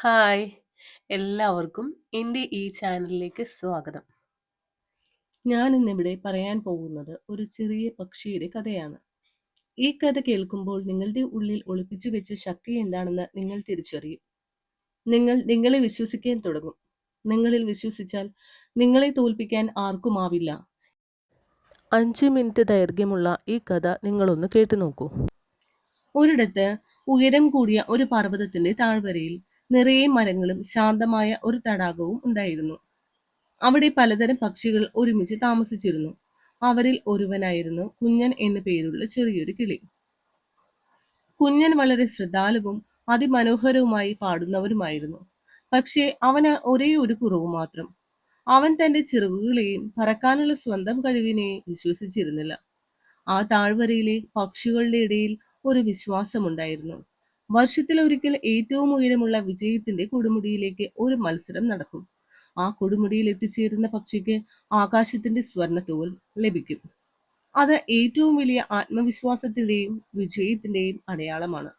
Hi. എല്ലാവർക്കും എന്റെ ഈ ചാനലിലേക്ക് സ്വാഗതം. ഞാൻ ഇന്നിവിടെ പറയാൻ പോകുന്നത് ഒരു ചെറിയ പക്ഷിയുടെ കഥയാണ്. ഈ കഥ കേൾക്കുമ്പോൾ നിങ്ങളുടെ ഉള്ളിൽ ഒളിപ്പിച്ചു വെച്ച ശക്തി എന്താണെന്ന് നിങ്ങൾ തിരിച്ചറിയും. നിങ്ങൾ നിങ്ങളെ വിശ്വസിക്കാൻ തുടങ്ങും. നിങ്ങളിൽ വിശ്വസിച്ചാൽ നിങ്ങളെ തോൽപ്പിക്കാൻ ആർക്കുമാവില്ല അഞ്ച് മിനിറ്റ് ദൈർഘ്യമുള്ള ഈ കഥ നിങ്ങളൊന്ന് കേട്ടു നോക്കൂ ഒരിടത്ത് ഉയരം കൂടിയ ഒരു പർവതത്തിന്റെ താഴ്വരയിൽ നിറയെ മരങ്ങളും ശാന്തമായ ഒരു തടാകവും ഉണ്ടായിരുന്നു. അവിടെ പലതരം പക്ഷികൾ ഒരുമിച്ച് താമസിച്ചിരുന്നു. അവരിൽ ഒരുവനായിരുന്നു കുഞ്ഞൻ എന്നു പേരുള്ള ചെറിയൊരു കിളി. കുഞ്ഞൻ വളരെ ശ്രദ്ധാലുവും അതിമനോഹരവുമായി പാടുന്നവരുമായിരുന്നു പക്ഷേ അവന് ഒരേ ഒരു കുറവ് മാത്രം. അവൻ തന്റെ ചിറകുകളെയും പറക്കാനുള്ള സ്വന്തം കഴിവിനെയും വിശ്വസിച്ചിരുന്നില്ല. ആ താഴ്വരയിലെ പക്ഷികളുടെ ഇടയിൽ ഒരു വിശ്വാസമുണ്ടായിരുന്നു. വർഷത്തിൽ ഒരിക്കൽ ഏറ്റവും ഉയരമുള്ള വിജയത്തിന്റെ കൊടുമുടിയിലേക്ക് ഒരു മത്സരം നടക്കും. ആ കൊടുമുടിയിൽ എത്തിച്ചേരുന്ന പക്ഷിക്ക് ആകാശത്തിന്റെ സ്വർണത്തോൽ ലഭിക്കും. അത് ഏറ്റവും വലിയ ആത്മവിശ്വാസത്തിന്റെയും വിജയത്തിന്റെയും അടയാളമാണ്.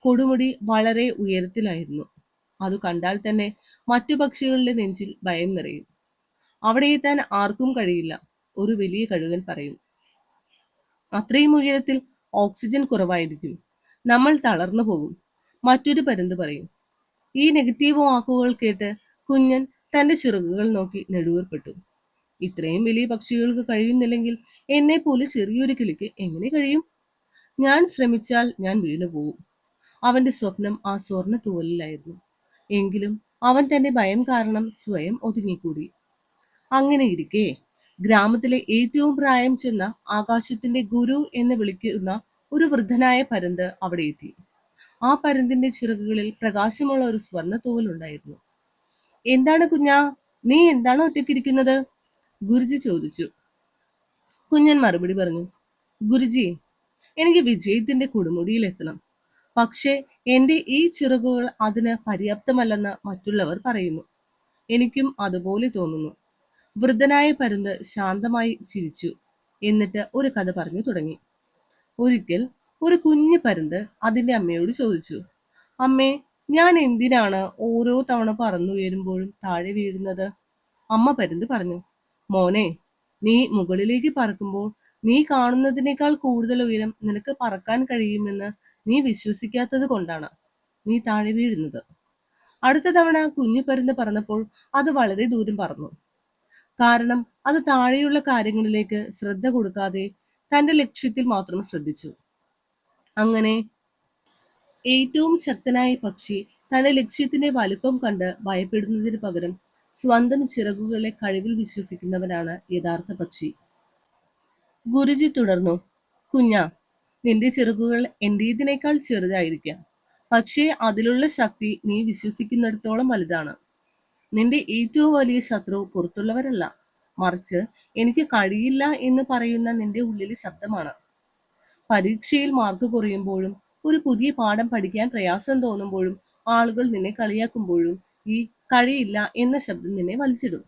കൊടുമുടി വളരെ ഉയരത്തിലായിരുന്നു. അത് കണ്ടാൽ തന്നെ മറ്റു പക്ഷികളുടെ നെഞ്ചിൽ ഭയം നിറയും. അവിടെ എത്താൻ ആർക്കും കഴിയില്ല ഒരു വലിയ കഴുകൻ പറയും. അത്രയും ഉയരത്തിൽ ഓക്സിജൻ കുറവായിരിക്കും. നമ്മൾ തളർന്നു പോകും. മറ്റൊരു പരുന്ത് പറയും ഈ നെഗറ്റീവ് വാക്കുകൾ കേട്ട് കുഞ്ഞൻ തന്റെ ചിറകുകൾ നോക്കി നെടുവേർപ്പെട്ടു. ഇത്രയും വലിയ പക്ഷികൾക്ക് കഴിയുന്നില്ലെങ്കിൽ എന്നെ പോലെ ചെറിയൊരു കിളിക്ക് എങ്ങനെ കഴിയും? ഞാൻ ശ്രമിച്ചാൽ ഞാൻ വീണു പോകും അവന്റെ സ്വപ്നം ആ സ്വർണ തൂവലിലായിരുന്നു. എങ്കിലും അവൻ തന്റെ ഭയം കാരണം സ്വയം ഒതുങ്ങിക്കൂടി. അങ്ങനെ ഇരിക്കേ ഗ്രാമത്തിലെ ഏറ്റവും പ്രായം ചെന്ന ആകാശത്തിന്റെ ഗുരു എന്ന് വിളിക്കുന്ന ഒരു വൃദ്ധനായ പരുന്ത് അവിടെ എത്തി. ആ പരുന്തിന്റെ ചിറകുകളിൽ പ്രകാശമുള്ള ഒരു സ്വർണ തൂവലുണ്ടായിരുന്നു എന്താണ് കുഞ്ഞാ? നീ എന്താണ് ഒറ്റയ്ക്കിരിക്കുന്നത്? ഗുരുജി ചോദിച്ചു. കുഞ്ഞൻ മറുപടി പറഞ്ഞു ഗുരുജി എനിക്ക് വിജയത്തിന്റെ കൊടുമുടിയിൽ എത്തണം. പക്ഷേ എന്റെ ഈ ചിറകുകൾ അതിന് പര്യാപ്തമല്ലെന്ന് മറ്റുള്ളവർ പറയുന്നു. എനിക്കും അതുപോലെ തോന്നുന്നു. വൃദ്ധനായ പരുന്ത് ശാന്തമായി ചിരിച്ചു. എന്നിട്ട് ഒരു കഥ പറഞ്ഞു തുടങ്ങി. ഒരിക്കൽ ഒരു കുഞ്ഞു പരുന്ത് അതിന്റെ അമ്മയോട് ചോദിച്ചു അമ്മേ ഞാൻ എന്തിനാണ് ഓരോ തവണ പറന്നുയരുമ്പോഴും താഴെ വീഴുന്നത്? അമ്മ പരുന്ത് പറഞ്ഞു മോനെ നീ മുകളിലേക്ക് പറക്കുമ്പോൾ നീ കാണുന്നതിനേക്കാൾ കൂടുതൽ ഉയരം നിനക്ക് പറക്കാൻ കഴിയുമെന്ന് നീ വിശ്വസിക്കാത്തത് കൊണ്ടാണ് നീ താഴെ വീഴുന്നത്. അടുത്ത തവണ കുഞ്ഞു പരുന്ത് പറന്നപ്പോൾ അത് വളരെ ദൂരം പറന്നു. കാരണം അത് താഴെയുള്ള കാര്യങ്ങളിലേക്ക് ശ്രദ്ധ കൊടുക്കാതെ തന്റെ ലക്ഷ്യത്തിൽ മാത്രം ശ്രദ്ധിച്ചു. അങ്ങനെ ഏറ്റവും ശക്തനായ പക്ഷി തന്റെ ലക്ഷ്യത്തിന്റെ വലുപ്പം കണ്ട് ഭയപ്പെടുന്നതിന് പകരം സ്വന്തം ചിറകുകളെ കഴിവിൽ വിശ്വസിക്കുന്നവനാണ് യഥാർത്ഥ പക്ഷി. ഗുരുജി തുടർന്നു കുഞ്ഞ നിന്റെ ചിറകുകൾ എന്റേതിനേക്കാൾ ചെറുതായിരിക്കാം. പക്ഷേ അതിലുള്ള ശക്തി നീ വിശ്വസിക്കുന്നിടത്തോളം വലുതാണ്. നിന്റെ ഏറ്റവും വലിയ ശത്രു പുറത്തുള്ളവരല്ല. മറിച്ച് എനിക്ക് കഴിയില്ല എന്ന് പറയുന്ന നിന്റെ ഉള്ളിലെ ശബ്ദമാണ്. പരീക്ഷയിൽ മാർക്ക് കുറയുമ്പോഴും ഒരു പുതിയ പാഠം പഠിക്കാൻ പ്രയാസം തോന്നുമ്പോഴും ആളുകൾ നിന്നെ കളിയാക്കുമ്പോഴും ഈ കഴിയില്ല എന്ന ശബ്ദം നിന്നെ വലിച്ചിടും.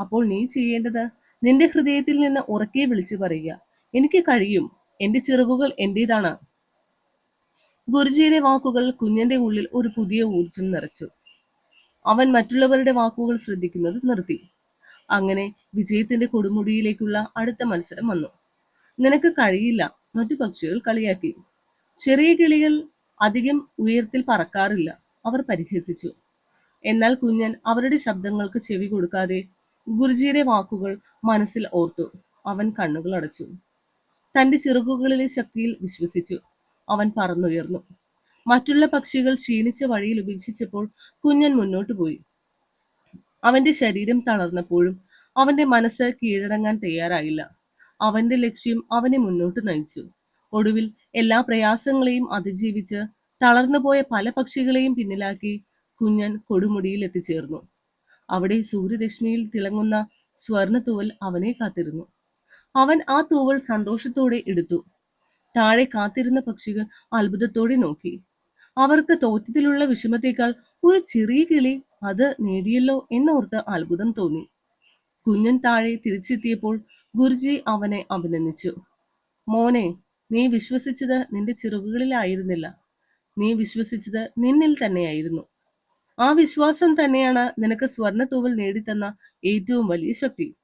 അപ്പോൾ നീ ചെയ്യേണ്ടത് നിന്റെ ഹൃദയത്തിൽ നിന്ന് ഉറക്കെ വിളിച്ചു പറയുക എനിക്ക് കഴിയും. എന്റെ ചിറവുകൾ എന്റേതാണ്. ഗുരുജിയുടെ വാക്കുകൾ കുഞ്ഞന്റെ ഉള്ളിൽ ഒരു പുതിയ ഊർജം നിറച്ചു. അവൻ മറ്റുള്ളവരുടെ വാക്കുകൾ ശ്രദ്ധിക്കുന്നത് നിർത്തി. അങ്ങനെ വിജയത്തിന്റെ കൊടുമുടിയിലേക്കുള്ള അടുത്ത മത്സരം വന്നു. നിനക്ക് കഴിയില്ല മറ്റു പക്ഷികൾ കളിയാക്കി. ചെറിയ കിളികൾ അധികം ഉയരത്തിൽ പറക്കാറില്ല അവർ പരിഹസിച്ചു. എന്നാൽ കുഞ്ഞൻ അവരുടെ ശബ്ദങ്ങൾക്ക് ചെവി കൊടുക്കാതെ ഗുരുജിയുടെ വാക്കുകൾ മനസ്സിൽ ഓർത്തു. അവൻ കണ്ണുകൾ അടച്ചു. തന്റെ ചിറകുകളിലെ ശക്തിയിൽ വിശ്വസിച്ചു. അവൻ പറന്നുയർന്നു. മറ്റുള്ള പക്ഷികൾ ക്ഷീണിച്ച വഴിയിൽ ഉപേക്ഷിച്ചപ്പോൾ കുഞ്ഞൻ മുന്നോട്ടു പോയി. അവന്റെ ശരീരം തളർന്നപ്പോഴും അവന്റെ മനസ്സ് കീഴടങ്ങാൻ തയ്യാറായില്ല. അവന്റെ ലക്ഷ്യം അവനെ മുന്നോട്ട് നയിച്ചു. ഒടുവിൽ എല്ലാ പ്രയാസങ്ങളെയും അതിജീവിച്ച് തളർന്നുപോയ പല പക്ഷികളെയും പിന്നിലാക്കി കുഞ്ഞൻ കൊടുമുടിയിൽ എത്തിച്ചേർന്നു. അവിടെ സൂര്യരശ്മിയിൽ തിളങ്ങുന്ന സ്വർണ തൂവൽ അവനെ കാത്തിരുന്നു. അവൻ ആ തൂവൽ സന്തോഷത്തോടെ എടുത്തു. താഴെ കാത്തിരുന്ന പക്ഷികൾ അത്ഭുതത്തോടെ നോക്കി. അവർക്ക് തോറ്റത്തിലുള്ള വിഷമത്തേക്കാൾ ഒരു ചെറിയ കിളി അത് നേടിയല്ലോ എന്നോർത്ത് അത്ഭുതം തോന്നി. കുഞ്ഞൻ താഴെ തിരിച്ചെത്തിയപ്പോൾ ഗുരുജി അവനെ അഭിനന്ദിച്ചു. മോനെ നീ വിശ്വസിച്ചത് നിന്റെ ചിറകുകളിലായിരുന്നില്ല. നീ വിശ്വസിച്ചത് നിന്നിൽ തന്നെയായിരുന്നു. ആ വിശ്വാസം തന്നെയാണ് നിനക്ക് സ്വർണ തൂവൽ നേടിത്തന്ന ഏറ്റവും വലിയ ശക്തി.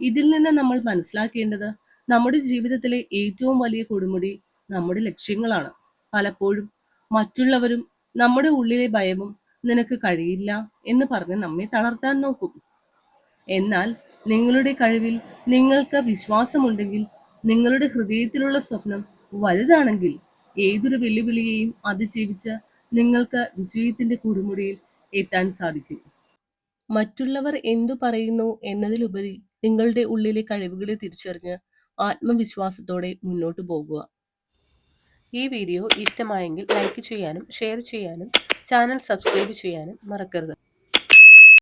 ഇതിൽ നിന്ന് നമ്മൾ മനസ്സിലാക്കേണ്ടത് നമ്മുടെ ജീവിതത്തിലെ ഏറ്റവും വലിയ കൊടുമുടി നമ്മുടെ ലക്ഷ്യങ്ങളാണ്. പലപ്പോഴും മറ്റുള്ളവരും നമ്മുടെ ഉള്ളിലെ ഭയവും നിനക്ക് കഴിയില്ല എന്ന് പറഞ്ഞ് നമ്മെ തളർത്താൻ നോക്കും. എന്നാൽ നിങ്ങളുടെ കഴിവിൽ നിങ്ങൾക്ക് വിശ്വാസമുണ്ടെങ്കിൽ നിങ്ങളുടെ ഹൃദയത്തിലുള്ള സ്വപ്നം വലുതാണെങ്കിൽ ഏതൊരു വെല്ലുവിളിയെയും അതിജീവിച്ച് നിങ്ങൾക്ക് വിജയത്തിന്റെ കൊടുമുടിയിൽ എത്താൻ സാധിക്കും. മറ്റുള്ളവർ എന്തു പറയുന്നു എന്നതിലുപരി നിങ്ങളുടെ ഉള്ളിലെ കഴിവുകളെ തിരിച്ചറിഞ്ഞ് ആത്മവിശ്വാസത്തോടെ മുന്നോട്ട് പോകുക. ഈ വീഡിയോ ഇഷ്ടമായെങ്കിൽ ലൈക്ക് ചെയ്യാനും ഷെയർ ചെയ്യാനും ചാനൽ സബ്സ്ക്രൈബ് ചെയ്യാനും മറക്കരുത്.